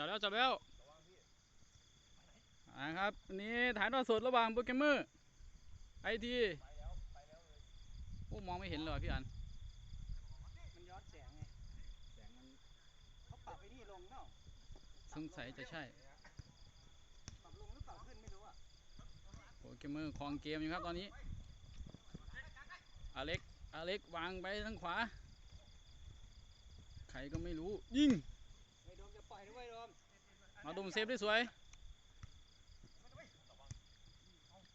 จับแล้วจับแล้วอ่าครับวันนี้ถ่ายทอดสดระหว่างโปรแกรมเมอร์ไอทีโอ้มองไม่เห็นเลยว่ะพี่อัน มันย้อนแสงไง แสงมันเขาปรับไปนี่ลงเนาะสงสัยจะใช่ ปรับลงหรือปรับขึ้นไม่รู้อะโปรแกรมเมอร์ครองเกมอยู่ครับตอนนี้ อเล็ก อเล็กวางไปทางขวา ใครก็ไม่รู้ ยิงไอ้โดมจะปล่อยด้วยโดม มาดุมเซฟได้สวย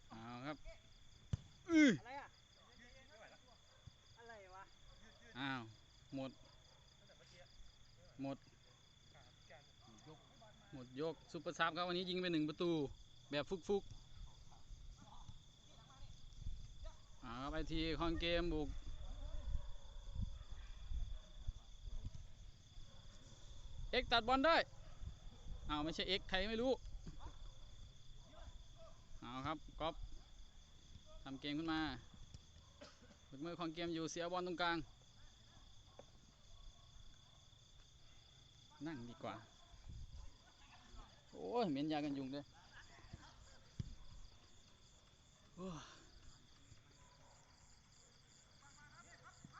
เอาครับอืออะไรอะอะไรวะอ้าวหมด หมด หมดยกซุปเปอร์ซับครับวันนี้ยิงไปหนึ่งประตู แบบฟุกๆเอาครับไอทีคอนเกมบุกเอ็กตัดบอลได้ เอาไม่ใช่เอ็กใครไม่รู้ เอาครับก๊อฟทำเกมขึ้นมาฝึกมือของเกมอยู่เสียบอลตรงกลาง นั่งดีกว่า โอ้ยเหม็นยากันยุงเลยโอ้ย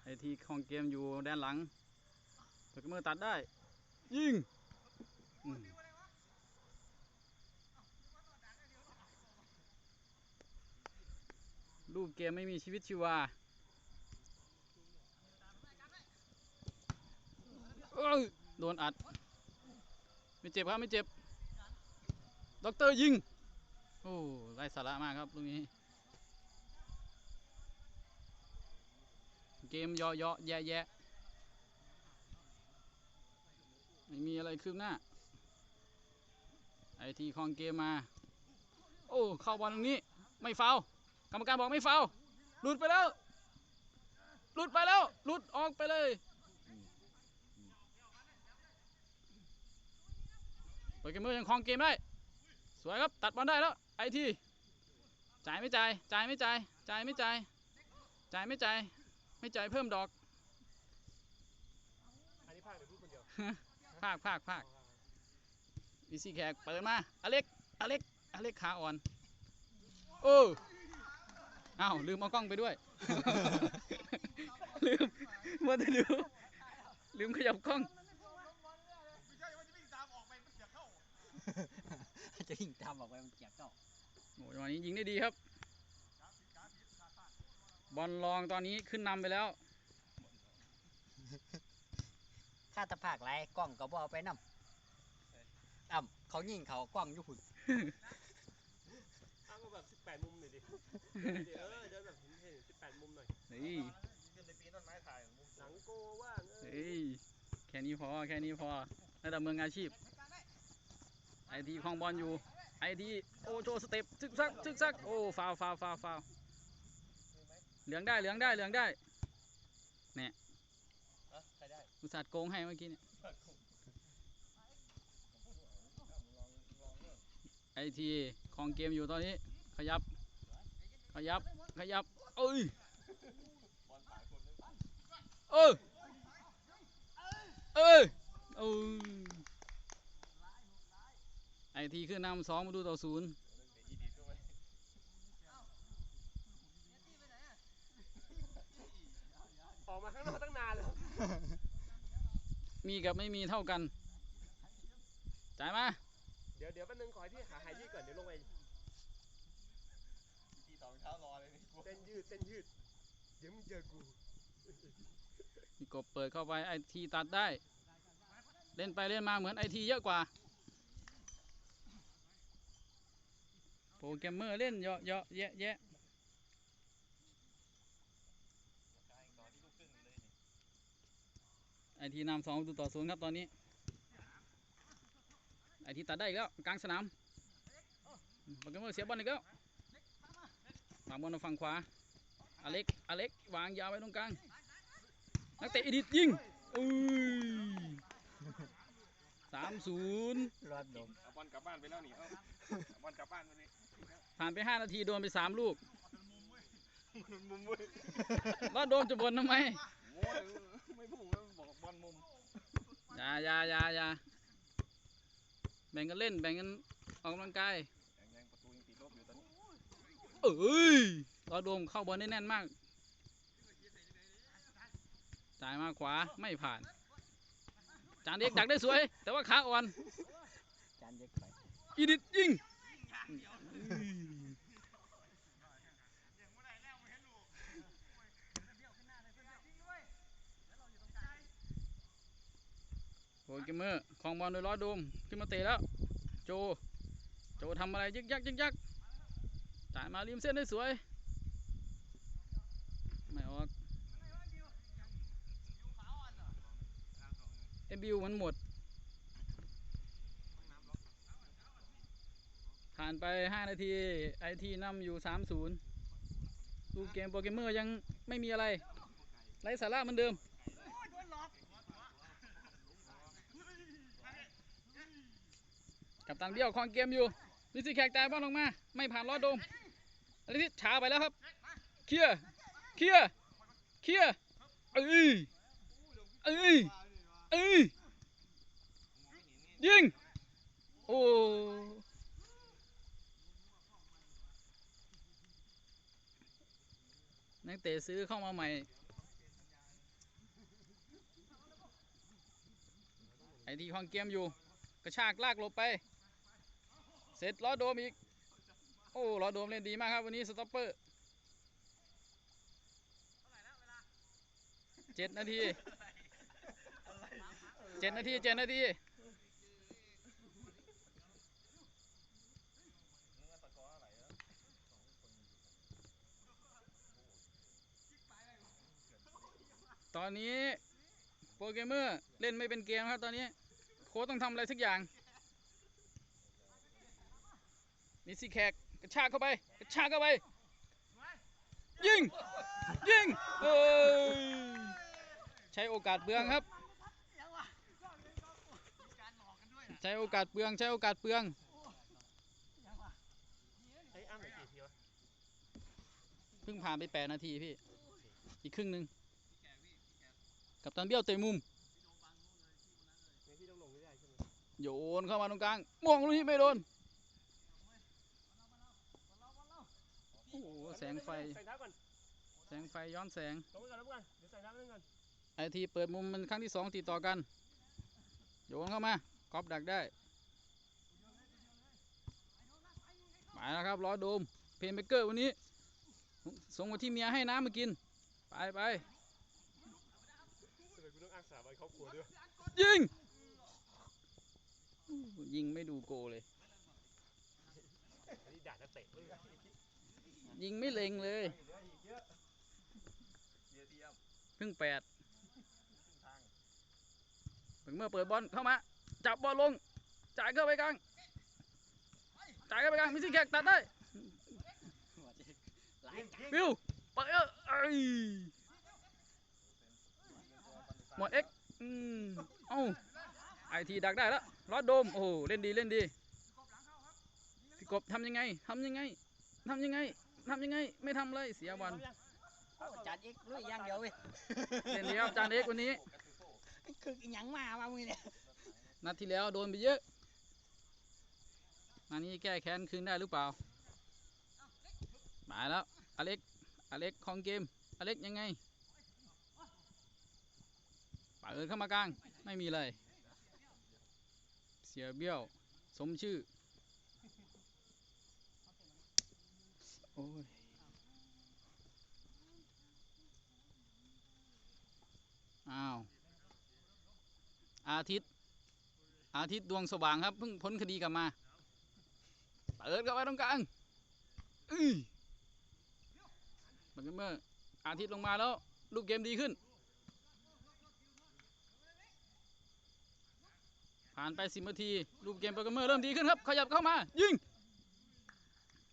ไอทีของเกมอยู่ด้านหลังฝึกมือตัดได้ ยิง อืมรูปเกมไม่มีชีวิตชีวาโดนอัด ไม่เจ็บครับ ไม่เจ็บ ด็อกเตอร์ยิง โอ้ไร้สาระมากครับตรงนี้ เกมยาะยาะแยะแยะไม่มีอะไรคืบหน้า ไอทีคลองเกมมา โอ้ เข้าบอลตรงนี้ ไม่ฟาว กรรมการบอกไม่ฟาวหลุดไปแล้ว หลุดไปแล้ว หลุดออกไปเลยโปรแกมเมอร์ยังคลองเกมได้ สวยครับ ตัดบอลได้แล้ว ไอที จ่ายไม่จ่าย จ่ายไม่จ่าย จ่ายไม่จ่าย จ่ายไม่จ่าย ไม่จ่ายเพิ่มดอก อันนี้ภาคเดียวพูดคนเดียว ภาคภาคภาควิซี่แขกเปิดมา อเล็ก อเล็ก อเล็กขาอ่อน โอ้ อ้าวลืมเอากล้องไปด้วย ลืมมัวแต่ดู ลืมขยับกล้องจะยิงตามออกไปมันเจ็บเนาะโอ้ยวันนี้ยิงได้ดีครับ บอลลองตอนนี้ขึ้นนำไปแล้วถ้าตะภาคไรกล้องก็บเอาไปนำอ่ำเขายิงเขากล้องอยุหุ่นอ้างว่าแบบ18มุมหน่อยดิเออเดินแบบเห็นเห็น18มุมหน่อยเฮ้ยหนังโกว่างเออเฮ้ยแค่นี้พอแค่นี้พอระดับมืออาชีพไอทีคลองบอลอยู่ไอทีโอโชว์สเต็ปซึกซักซึกซักโอ้ฟาวฟาวฟาวฟาวเหลืองได้เหลืองได้เหลืองได้ใครได้อุตส่าห์โกงให้เมื่อกี้เนี่ยไอทีคลองเกมอยู่ตอนนี้ ขยับ ขยับ ขยับ เอ้ยเออเออเออไอทีขึ้นนำสองมาดูต่อศูนย์ออกมาข้างนอกตั้งนานแล้ว มีกับไม่มีเท่ากัน จ่ายมา เดี๋ยวเดี๋ยวแป๊บนึงขอให้พี่หาหายยืดก่อน เดี๋ยวลงไปทีสองเช้ารอ เต้นยืดเต้นยืดเดี๋ยวมึงเจอกูมีกบเปิดเข้าไปไอทีตัดได้ เล่นไปเล่นมาเหมือนไอทีเยอะกว่า โปรแกรมเมอร์เล่นเยอะเยอะแยะแยะไอทีนำสองตูต่อศูนย์ครับตอนนี้ ไอทีตัดได้อีกแล้วกลางสนามโปรแกรมเมอร์เสียบอลอีกแล้ว วางบอลมาฝั่งขวา อเล็ก อเล็ก วางยาวไปตรงกลาง นักเตะอีดิทยิงอุ้ยสามศูนย์รอดดมเอาบอลกลับบ้านไปแล้วนี่เอาเอาบอลกลับบ้านไปเลยผ่านไปห้านาทีโดนไปสามลูกมุมเว้ยแล้วโดนจะบนทำไมโอ้ยไม่พุ่งแล้วบอกบอลมุมอย่าอย่าอย่าอย่าแบ่งกันเล่น แบ่งกันออกกำลังกาย เอ้ยรอโดมเข้าบอลได้แน่นมาก จ่ายมาขวาไม่ผ่าน จานเด็กดักได้สวย แต่ว่าขาอ่อน จานเด็กไปอีดิทยิงโอ้ยเกมเมอร์คลองบอลโดยล้อโดมขึ้นมาเตะแล้ว โจ โจทำอะไรยึกยักยึกยัก จ่ายมาริมเส้นได้สวย ไม่ออกเอ็บิวมันหมด ผ่านไป 5 นาที ไอทีนำอยู่ 3-0ดูเกมโปรแกรมเมอร์ยังไม่มีอะไรไร้สาระเหมือนเดิมกับตันเบี้ยวคองเกมอยู่ลิซิแขกจ่ายบอลลงมา ไม่ผ่านล้อโดม อลิซิช้าไปแล้วครับ เคลียร์เคลียร์เคลียร์เอ้ยเอ้ยเอ้ยยิง โอ้นักเตะซื้อเข้ามาใหม่ ไอทีคลองเกมอยู่ กระชากลากหลบไป เสร็จล้อโดมอีก โอ้ล้อโดมเล่นดีมากครับวันนี้สต็อปเปอร์เจ็ดนาทีเจ็ดนาทีเจ็ดนาทีตอนนี้โปรแกรมเมอร์เล่นไม่เป็นเกมครับตอนนี้ โค้ชต้องทำอะไรสักอย่างมิสซี่แขก ระชากเข้าไป กระชากเข้าไป ยิง ยิงเอ้ยใช้โอกาสเปลืองครับ ใช้โอกาสเปลือง ใช้โอกาสเปลืองเพิ่งผ่านไปแปดนาทีพี่ อีกครึ่งหนึ่งกับตันเบี้ยวเตะมุมเนี่ยพี่ต้องลงไม่ได้ใช่ไหมโยนเข้ามาตรงกลางมองลูกนี้ไม่โดน อ้โหแสงไฟ ใส่เท้าก่อนแสงไฟย้อนแสงลงไปก่อนลงไปก่อนเดี๋ยวใส่เท้าไปก่อนไอทีเปิดมุมมันครั้งที่สองติดต่อกัน โยนเข้ามากอบดักได้มาแล้วครับล้อโดม เพนเบเกอร์วันนี้ ส่งมาที่เมียให้น้ำมากิน ไปไปทำไมกูต้องอ้างสถาบันครอบครัวด้วยยิง ยิงไม่ดูโกเลยอันนี้ด่านักเตะเว้ ยิงไม่เล็งเลยเยียเทียมเพิ่งแปดถึงเมื่อเปิดบอลเข้ามา จับบอลลง จ่ายเข้าไปกลาง จ่ายเข้าไปกลางมิสซี่แขกตัดได้หลายจานฟิวไปเออเอ้ยหมดเอ็กอืมเอ้าไอทีดักได้แล้วรอดโดม โอ้เล่นดีเล่นดีพี่กบทำยังไงทำยังไงทำยังไง ทำยังไง ไม่ทำเลยเสียบอลโอ้จานเอ็กลุยอย่างเดียวเว้ยเล่นดีครับจานเอ็กซ์วันนี้คืออิหยังมาวะมึงเนี่ยนัดที่แล้วโดนไปเยอะนัดนี้แก้แค้นคืนได้หรือเปล่ามาแล้วอเล็กอเล็กของเกมอเล็กยังไงเปิดเข้ามากลางไม่มีเลย เสียเบี้ยว สมชื่อ โอ้ยอ้าว อาทิตย์ อาทิตย์ดวงสว่างครับ เพิ่งพ้นคดีกลับมาเปิดเข้าไปตรงกลางอื้อเหมือนกันเมื่ออาทิตย์ลงมาแล้วรูปเกมดีขึ้น ผ่านไปสิบนาทีรูปเกมโปรแกรมเมอร์เริ่มดีขึ้นครับ ขยับเข้ามา ยิง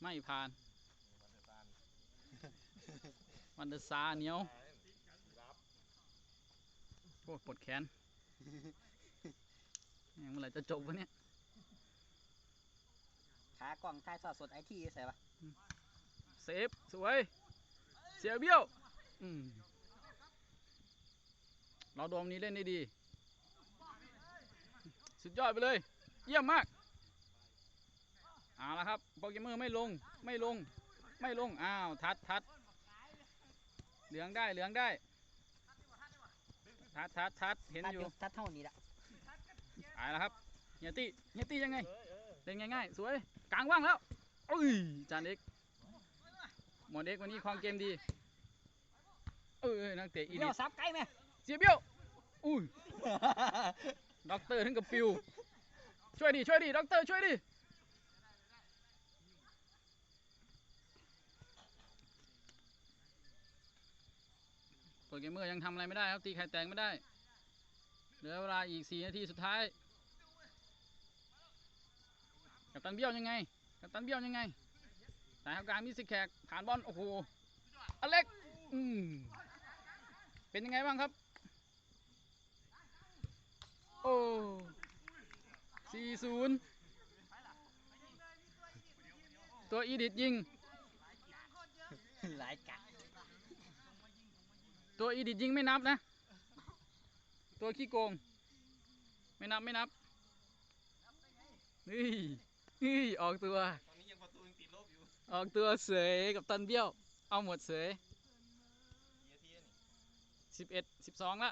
ไม่ผ่าน วันเดอร์ซาเหนียวโอ้ปวดแขนแม่งเมื่อไหร่จะจบวะเนี่ยขากล้องถ่ายทอดสดไอทีใส่ปะเซฟสวย เสียเบี้ยวอืมเราโดมนี้เล่นได้ดี สุดยอดไปเลย เยี่ยมมากเอาละครับโปรแกรมเมอร์ไม่ลงไม่ลง ไม่ลง อ้าว ทัดทัด เหลืองได้เหลืองได้ ทัดทัดทัดเห็นตัดออยู่ยู่ตัดเท่านี้ละเอาละครับเฮียตี้เฮียตี้ยังไงเออเออเล่นง่ายๆ สวย กลางว่างแล้วอุ้ยจานเอกหมอนเอกวันนี้คลองเกมดี เออนักเตะอีเดี๋ดิยวซับไกลไหมเสียเบี้ยว อุ้ยด็อกเตอร์ถึงกับปิว ช่วยดิช่วยดิด็อกเตอร์ช่วยดิ โปรแกรมเมอร์ยังทำอะไรไม่ได้ครับ ตีไข่แตกไม่ได้ เหลือเวลาอีก 4 นาทีสุดท้าย กัปตันเบี้ยวยังไง กัปตันเบี้ยวยังไงสายทางกางมิสิแขกผ่านบอลโอ้โห อเล็กอืมเป็นยังไงบ้างครับ โอ้สี่ศูนย์ตัวอีดิทยิง หลายกะ ตัวอีดิทยิงไม่นับนะ ตัวขี้โกง ไม่นับไม่นับนี่นี่ออกตัวตอนนี้ยังประตูยังติดลบอยู่ ออกตัวเสยกับตันเบี้ยว เอาหมดเสยกี่นาทีแล้วนี่สิบเอ็ดสิบสองละ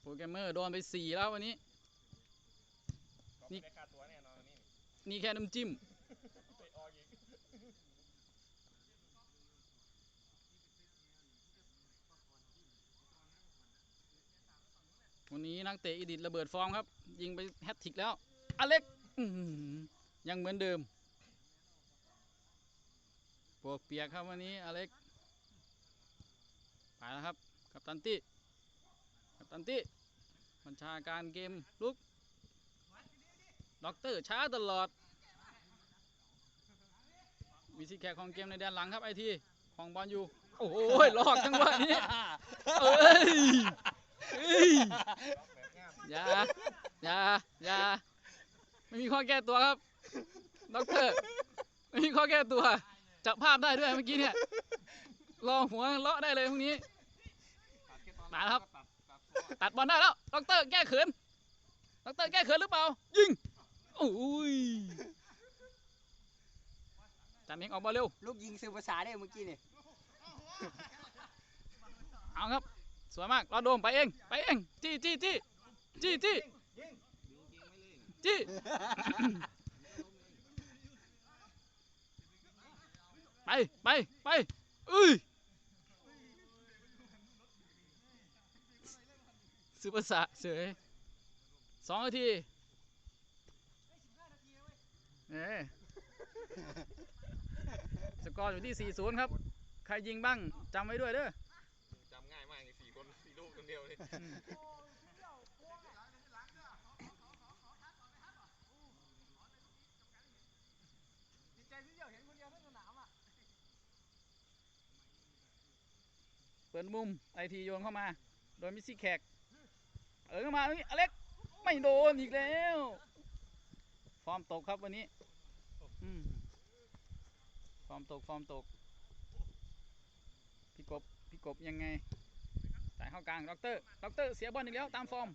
โปรแกรมเมอร์โดนไปสี่แล้ววันนี้ นี่ไม่ได้ค่าตัวแน่นอนวันนี้นี่แค่น้ำจิ้ม ไปออกอีก วันนี้นักเตะอีดิทระเบิดฟอร์มครับ ยิงไปแฮตทิกแล้ว อเล็กยังเหมือนเดิมปวกเปียกครับวันนี้อเล็กไปแล้วครับ กัปตันตี้กัปตันตี้บัญชาการเกมลุกด็อกเตอร์ช้าตลอด มีซีแขกของเกมในแดนหลังครับไอที ของบอลอยู่ โอ้โหลอกจังหวะนี้เอ้ย อ้ยล็อกแบบง่ามอย่าอย่าอย่าไม่มีข้อแก้ตัวครับด็อกเตอร์ไม่มีข้อแก้ตัวจับภาพได้ด้วยเมื่อกี้เนี่ยรอหัวเลาะได้เลยพรุ่งนี้ตัดแค่ตอนมาแล้วครับก็ตัดตัดตัวตัดบอลได้แล้วด็อกเตอร์แก้เขินด็อกเตอร์แก้เขินหรือเปล่า ยิงโอ้ยจานเมงออกบอลเร็ว ลูกยิงซื้อภาษาได้เมื่อกี้นี่เอาครับ สวยมากรอโดมไปเองไปเองจี้จี้จี้จี้จี้ดึงจี้ไปไปไปเอ้ยสุภาษาเสยสองนาทีเอ้สกอร์อยู่ที่ 4-0 ครับ ใครยิงบ้างจำไว้ด้วยเด้อ จำง่ายมากเลยสี่ คนสี่ลูกคนเดียวเลยอืมเปิดมุมไอทีโยนเข้ามา โดยมิซี่แขก เออเข้ามาตรงนี้อเล็กไม่โดนอีกแล้ว ฟอร์มตกครับวันนี้ฟอร์มตก ฟอร์มตก พี่กบ พี่กบยังไง สายเข้ากลางด็อกเตอร์ด็อกเตอร์เสียบอลอีกแล้วตามฟอร์ม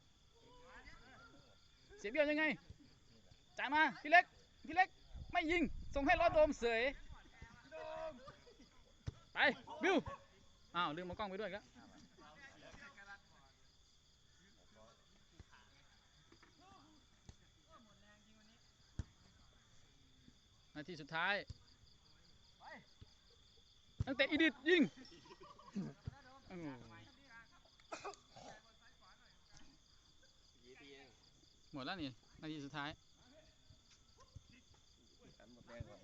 เสียเบี้ยวยังไง จ่ายมาพี่เล็ก พี่เล็กไม่ยิง ส่งให้รอดโดมเสยไปบิวอ้าวลืมมากล้องไปด้วยครับนาทีสุดท้ายตั้งแต่อีดิทยิงโอ้โห กี่นาทีเอง ห มดแล้วนี่นาทีสุดท้ายกันหมดแรงก่อน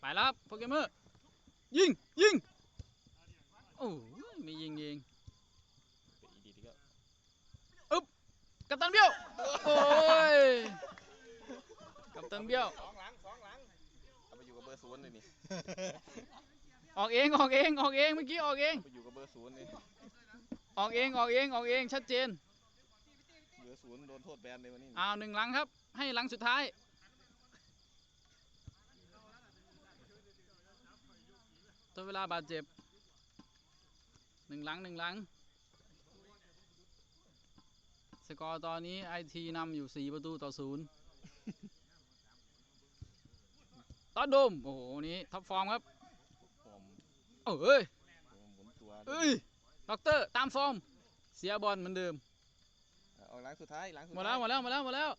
ไปแล้วครับโปรแกรมเมอร์ ยิง ยิง โอ้ยไม่ยิงยิงเป็นอีดีที่ก็กัปตันเบี้ยว โอ้ยกัปตันเบี้ยวสองหลังสองหลังเอาไปอยู่กับเบอร์ศูนย์เลยนี่ ออกเองออกเองออกเองเมื่อกี้ออกเองไปอยู่กับเบอร์ศูนย์เลยออกเองออกเองออกเองชัดเจน เบอร์ศูนย์โดนโทษแบนเลยวันนี้อ้าวหนึ่งหลังครับ ให้หลังสุดท้าย ตัวเวลาบาดเจ็บหนึ่งหลังหนึ่งหลัง สกอร์ตอนนี้ไอทีนำอยู่4ประตูต่อศูนย์ตอนโดม โอ้โห นี่ท็อปฟอร์มครับหอมเอ้ยหมุนตัวเอ้ยด็อกเตอร์ ตามฟอร์ม เสียบอลเหมือนเดิม ออกหลังสุดท้ายหลังสุดหมดท้ายแล้วหมดแล้วหมดแล้วหมดแล้ว